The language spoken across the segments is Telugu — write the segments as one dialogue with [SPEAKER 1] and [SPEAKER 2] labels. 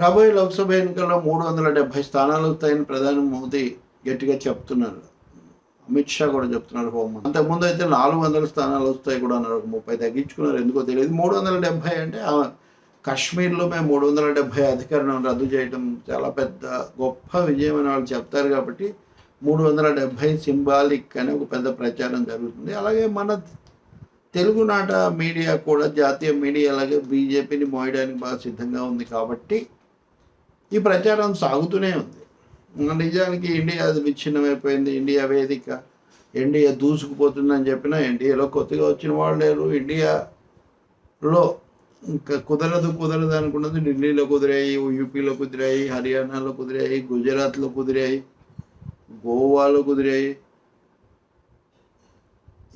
[SPEAKER 1] రాబోయే లోక్సభ ఎన్నికల్లో మూడు వందల డెబ్బై స్థానాలు వస్తాయని ప్రధాని మోదీ గట్టిగా చెప్తున్నారు. అమిత్ షా కూడా చెప్తున్నారు హోం అంతకుముందు అయితే నాలుగు వందల స్థానాలు వస్తాయి కూడా అన్నారు. ఒక ముప్పై తగ్గించుకున్నారు. ఎందుకో తెలియదు. మూడు వందల డెబ్బై అంటే కాశ్మీర్లో మేము మూడు వందల డెబ్బై అధికారం రద్దు చేయడం చాలా పెద్ద గొప్ప విజయం అని వాళ్ళు చెప్తారు కాబట్టి మూడు వందల డెబ్బై సింబాలిక్ అని ఒక పెద్ద ప్రచారం జరుగుతుంది. అలాగే మన తెలుగునాట మీడియా కూడా జాతీయ మీడియా అలాగే బీజేపీని మోయడానికి బాగా సిద్ధంగా ఉంది కాబట్టి ఈ ప్రచారం సాగుతూనే ఉంది. నిజానికి ఇండియా అది విచ్ఛిన్నమైపోయింది. ఇండియా వేదిక ఇండియా దూసుకుపోతుందని చెప్పినా ఇండియాలో కొత్తగా వచ్చిన వాళ్ళు లేరు. ఇండియాలో ఇంకా కుదరదు కుదరదు అనుకున్నది ఢిల్లీలో కుదిరాయి యూపీలో కుదిరాయి హర్యానాలో కుదిరాయి గుజరాత్లో కుదిరాయి గోవాలో కుదిరాయి.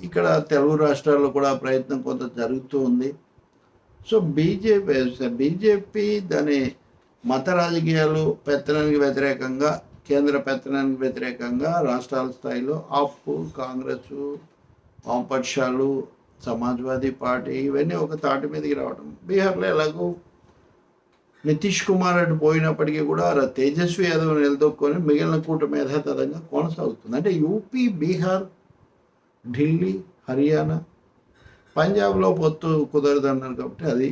[SPEAKER 1] ఇక్కడ తెలుగు రాష్ట్రాల్లో కూడా ప్రయత్నం కొంత జరుగుతూ ఉంది. సో బీజేపీ బీజేపీ దాని మత రాజకీయాలు పెత్తనానికి వ్యతిరేకంగా కేంద్ర పెత్తనానికి వ్యతిరేకంగా రాష్ట్రాల స్థాయిలో ఆఫ్ కాంగ్రెస్ వామపక్షాలు సమాజ్వాదీ పార్టీ ఇవన్నీ ఒక తాటి మీదకి రావడం బీహార్లో ఎలాగో నితీష్ కుమార్ అటు పోయినప్పటికీ కూడా తేజస్వి యాదవ్ నిలదొక్కొని మిగిలిన కూటమి యథాతథంగా కొనసాగుతుంది. అంటే యూపీ బీహార్ ఢిల్లీ హర్యానా పంజాబ్లో పొత్తు కుదరదు అన్నారు కాబట్టి అది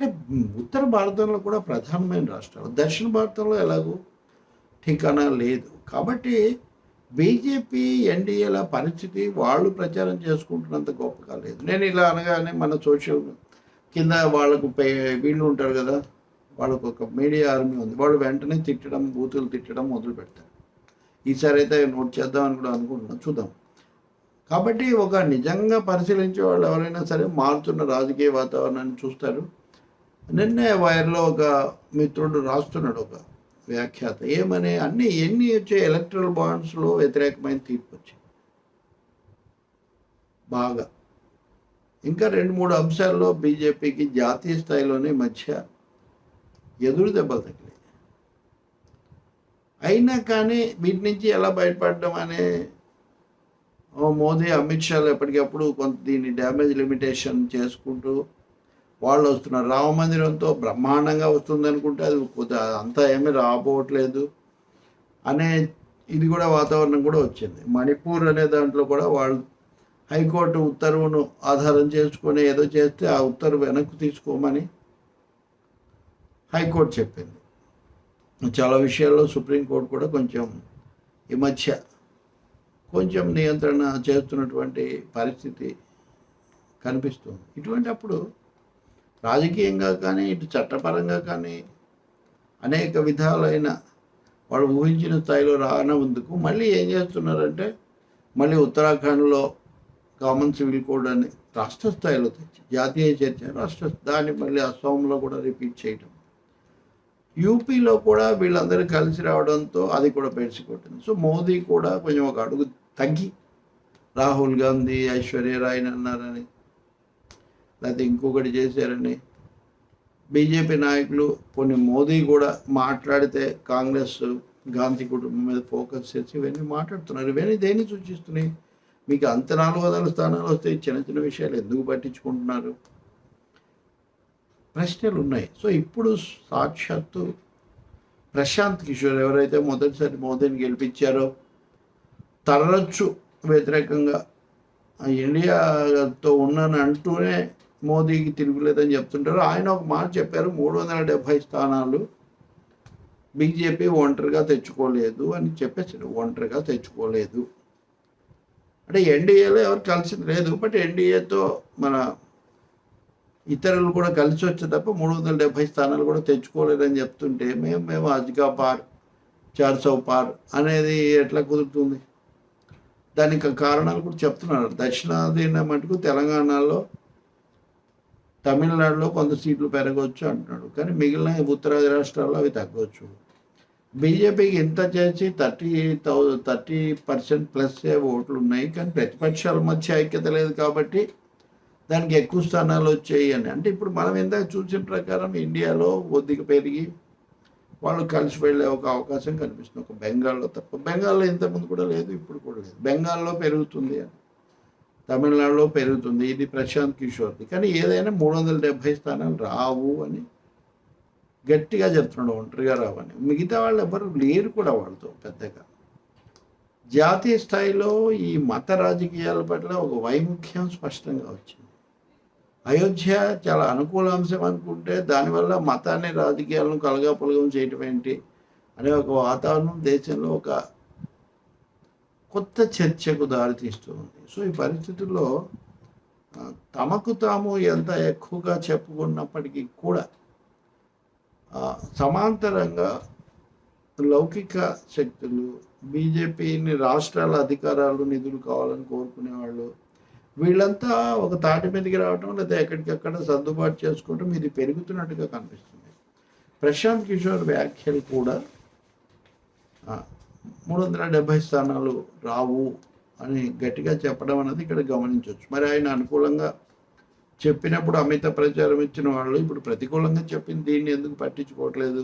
[SPEAKER 1] అంటే ఉత్తర భారతంలో కూడా ప్రధానమైన రాష్ట్రాలు. దక్షిణ భారతంలో ఎలాగో ఠికానా లేదు. కాబట్టి బీజేపీ ఎన్డీఏల పరిస్థితి వాళ్ళు ప్రచారం చేసుకుంటున్నంత గొప్పగా లేదు. నేను ఇలా అనగానే మన సోషల్ కింద వాళ్ళకు పే వీళ్ళు ఉంటారు కదా వాళ్ళకు ఒక మీడియా ఆర్మీ ఉంది. వాళ్ళు వెంటనే తిట్టడం బూతులు తిట్టడం మొదలు పెడతారు. ఈసారి అయితే నోట్ చేద్దామని కూడా అనుకుంటున్నాం చూద్దాం. కాబట్టి ఒక నిజంగా పరిశీలించే వాళ్ళు ఎవరైనా సరే మారుతున్న రాజకీయ వాతావరణాన్ని చూస్తారు. నిన్నే వైర్లో ఒక మిత్రుడు రాస్తున్నాడు ఒక వ్యాఖ్యాత. ఏమని? అన్ని ఎన్ని వచ్చే ఎలక్ట్రల్ బాండ్స్లో వ్యతిరేకమైన తీర్పు వచ్చింది? బాగా. ఇంకా రెండు మూడు అంశాల్లో బీజేపీకి జాతీయ స్థాయిలోనే మధ్య ఎదురు దెబ్బలు తగిలాయి. అయినా కానీ వీటి నుంచి ఎలా బయటపడడం అనే మోదీ అమిత్ షాలు ఎప్పటికప్పుడు కొంత దీన్ని డ్యామేజ్ లిమిటేషన్ చేసుకుంటూ వాళ్ళు వస్తున్నారు. రామ మందిరంతో బ్రహ్మాండంగా వస్తుంది అనుకుంటే అది అంతా ఏమీ రాబోవట్లేదు అనే ఇది కూడా వాతావరణం కూడా వచ్చింది. మణిపూర్ అనే దాంట్లో కూడా వాళ్ళు హైకోర్టు ఉత్తర్వును ఆధారం చేసుకొని ఏదో చేస్తే ఆ ఉత్తర్వు వెనక్కి తీసుకోమని హైకోర్టు చెప్పింది. చాలా విషయాల్లో సుప్రీంకోర్టు కూడా కొంచెం ఈ మధ్య కొంచెం నియంత్రణ చేస్తున్నటువంటి పరిస్థితి కనిపిస్తుంది. ఇటువంటి అప్పుడు రాజకీయంగా కానీ ఇటు చట్టపరంగా కానీ అనేక విధాలైన వాళ్ళు ఊహించిన స్థాయిలో రానందుకు మళ్ళీ ఏం చేస్తున్నారంటే మళ్ళీ ఉత్తరాఖండ్లో కామన్ సివిల్ కోడ్ అని రాష్ట్ర స్థాయిలో తెచ్చి జాతీయ చర్చ రాష్ట్ర దాన్ని మళ్ళీ అస్సాంలో కూడా రిపీట్ చేయడం యూపీలో కూడా వీళ్ళందరూ కలిసి రావడంతో అది కూడా పెరిసికొట్టింది సో మోదీ కూడా కొంచెం ఒక అడుగు తగ్గి రాహుల్ గాంధీ ఐశ్వర్య రాయ్ అన్నారని లేకపోతే ఇంకొకటి చేశారని. బీజేపీ నాయకులు కొన్ని మోదీ కూడా మాట్లాడితే కాంగ్రెస్ గాంధీ కుటుంబం మీద ఫోకస్ చేసి ఇవన్నీ మాట్లాడుతున్నారు. ఇవన్నీ దేన్ని సూచిస్తున్నాయి? మీకు అంత నాలుగు వందల స్థానాలు వస్తే చిన్న చిన్న విషయాలు ఎందుకు పట్టించుకుంటున్నారు? ప్రశ్నలు ఉన్నాయి. సో ఇప్పుడు సాక్షాత్తు ప్రశాంత్ కిషోర్ ఎవరైతే మొదటిసారి మోదీని గెలిపించారో తరచు వ్యతిరేకంగా ఇండియాతో ఉన్నాను అంటూనే మోదీకి తిరుగులేదని చెప్తుంటారు. ఆయన ఒక మాట చెప్పారు మూడు వందల డెబ్భై స్థానాలు బీజేపీ ఒంటరిగా తెచ్చుకోలేదు అని చెప్పేసాడు ఒంటరిగా తెచ్చుకోలేదు. అంటే ఎన్డీఏలో ఎవరు కలిసింది లేదు బట్ ఎన్డీఏతో మన ఇతరులు కూడా కలిసి వచ్చే తప్ప మూడు వందల డెబ్భై స్థానాలు కూడా తెచ్చుకోలేదని చెప్తుంటే మేము మేము అజ్గా పార్ చార్ పార్ అనేది ఎట్లా కుదురుతుంది? దానికి కారణాలు కూడా చెప్తున్నారు. దక్షిణాదిన మటుకు తెలంగాణలో తమిళనాడులో కొంత సీట్లు పెరగవచ్చు అంటున్నాడు. కానీ మిగిలిన ఉత్తరాది రాష్ట్రాల్లో అవి తగ్గవచ్చు బీజేపీకి ఇంత చేసి థర్టీ థౌ థర్టీ పర్సెంట్ ప్లస్ ఓట్లు ఉన్నాయి కానీ ప్రతిపక్షాల మధ్య ఐక్యత లేదు కాబట్టి దానికి ఎక్కువ స్థానాలు వచ్చాయి అని. అంటే ఇప్పుడు మనం ఇందాక చూసిన ప్రకారం ఇండియాలో ఒద్దిక పెరిగి వాళ్ళు కలిసి వెళ్ళే ఒక అవకాశం కనిపిస్తుంది. ఒక బెంగాల్లో తప్ప. బెంగాల్లో ఇంతకుముందు కూడా లేదు ఇప్పుడు కూడా లేదు. బెంగాల్లో పెరుగుతుంది అని. తమిళనాడులో పెరుగుతుంది. ఇది ప్రశాంత్ కిషోర్ది. కానీ ఏదైనా మూడు వందల డెబ్భై స్థానాలు రావు అని గట్టిగా చెప్తున్నాడు ఒంటరిగా రావని మిగతా వాళ్ళు ఎవరు లేరు కూడా వాళ్ళతో పెద్దగా. జాతీయ స్థాయిలో ఈ మత రాజకీయాల పట్ల ఒక వైముఖ్యం స్పష్టంగా వచ్చింది. అయోధ్య చాలా అనుకూల అంశం అనుకుంటే దానివల్ల మతాన్ని రాజకీయాలను కలగాపులగం చేయటం ఏంటి? అనే ఒక వాతావరణం దేశంలో ఒక కొత్త చర్చకు దారితీస్తుంది సో ఈ పరిస్థితుల్లో తమకు తాము ఎంత ఎక్కువగా చెప్పుకున్నప్పటికీ కూడా సమాంతరంగా లౌకిక శక్తులు బీజేపీని రాష్ట్రాల అధికారాలు నిధులు కావాలని కోరుకునేవాళ్ళు వీళ్ళంతా ఒక తాటి మీదకి రావటం లేదా ఎక్కడికక్కడ సర్దుబాటు చేసుకోవటం ఇది పెరుగుతున్నట్టుగా కనిపిస్తుంది. ప్రశాంత్ కిషోర్ వ్యాఖ్యలు కూడా మూడు వందల డెబ్భై స్థానాలు రావు అని గట్టిగా చెప్పడం అనేది ఇక్కడ గమనించవచ్చు. మరి ఆయన అనుకూలంగా చెప్పినప్పుడు అమిత ప్రచారం ఇచ్చిన వాళ్ళు ఇప్పుడు ప్రతికూలంగా చెప్పింది దీన్ని ఎందుకు పట్టించుకోవట్లేదు?